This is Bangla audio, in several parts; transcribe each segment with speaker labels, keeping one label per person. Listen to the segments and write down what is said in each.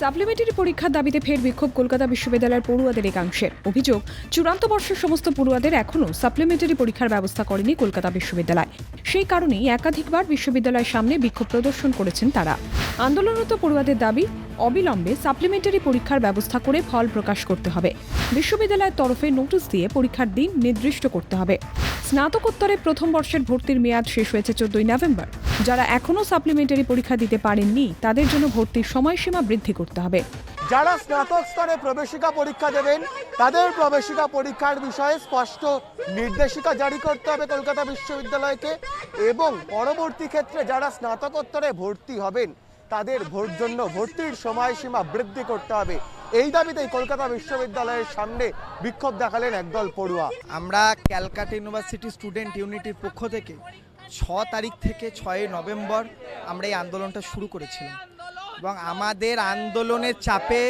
Speaker 1: সাপ্লিমেন্টারি পরীক্ষার দাবিতে ফের বিক্ষোভ কলকাতা বিশ্ববিদ্যালয়ের পড়ুয়াদের একাংশের অভিযোগ, চূড়ান্ত বর্ষের সমস্ত পড়ুয়াদের এখনও সাপ্লিমেন্টারি পরীক্ষার ব্যবস্থা করেনি কলকাতা বিশ্ববিদ্যালয়। সেই কারণেই একাধিকবার বিশ্ববিদ্যালয়ের সামনে বিক্ষোভ প্রদর্শন করেছেন তারা। আন্দোলনরত পড়ুয়াদের দাবি, অবিলম্বে সাপ্লিমেন্টারি পরীক্ষার ব্যবস্থা করে ফল প্রকাশ করতে হবে। বিশ্ববিদ্যালয়ের তরফে নোটিশ দিয়ে পরীক্ষার দিন নির্দিষ্ট করতে হবে। স্নাতকোত্তরে প্রথম বর্ষের ভর্তির মেয়াদ শেষ হয়েছে চোদ্দই নভেম্বর। যারা এখনও সাপ্লিমেন্টারি পরীক্ষা দিতে পারেননি, তাদের জন্য ভর্তির সময়সীমা বৃদ্ধি করতে হবে।
Speaker 2: যারা স্নাতক স্তরে প্রবেশিকা পরীক্ষা দেবেন, তাদের প্রবেশিকা পরীক্ষার বিষয়ে স্পষ্ট নির্দেশিকা জারি করতে হবে কলকাতা বিশ্ববিদ্যালয়কে এবং পরবর্তী ক্ষেত্রে যারা স্নাতকোত্তরে ভর্তি হবেন তাদের ভোট জন্য ভর্তির সময়সীমা বৃদ্ধি করতে হবে। এই দাবিতেই কলকাতা বিশ্ববিদ্যালয়ের সামনে বিক্ষোভ দেখালেন একদল পড়ুয়া।
Speaker 3: আমরা ক্যালকাটা ইউনিভার্সিটি স্টুডেন্ট ইউনিটির পক্ষ থেকে ছ তারিখ থেকে ছয় নভেম্বর আমরা এই আন্দোলনটা শুরু করেছিলাম। এবং আমাদের আন্দোলনের চাপে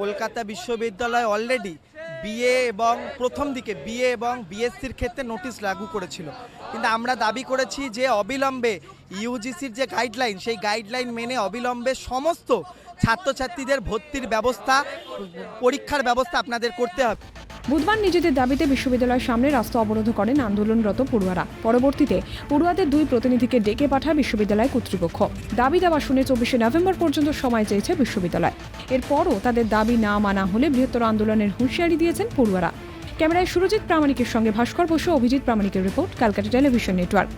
Speaker 3: কলকাতা বিশ্ববিদ্যালয় অলরেডি বিএ এবং প্রথম দিকে বিএ এবং বিএসসির ক্ষেত্রে নোটিশ লাগু করেছিল। কিন্তু আমরা দাবি করেছি যে অবিলম্বে ইউজিসির যে গাইডলাইন, সেই গাইডলাইন মেনে অবিলম্বে সমস্ত ছাত্রছাত্রীদের ভর্তির ব্যবস্থা, পরীক্ষার ব্যবস্থা আপনাদের করতে হবে।
Speaker 1: বুধবার নিজেদের দাবিতে বিশ্ববিদ্যালয়ের সামনে রাস্তা অবরোধ করেন আন্দোলনরত পড়ুয়ারা। পরবর্তীতে পড়ুয়াদের দুই প্রতিনিধিকে ডেকে পাঠায় বিশ্ববিদ্যালয় কর্তৃপক্ষ। দাবি দেওয়া শুনে চব্বিশে নভেম্বর পর্যন্ত সময় চেয়েছে বিশ্ববিদ্যালয়। এরপরও তাদের দাবি না মানা হলে বৃহত্তর আন্দোলনের হুঁশিয়ারি দিয়েছেন পড়ুয়ারা। ক্যামেরায় সুরজিৎ প্রামাণিকের সঙ্গে ভাস্কর বসু, অভিজিৎ প্রামাণিকের রিপোর্ট, ক্যালকাটা টেলিভিশন নেটওয়ার্ক।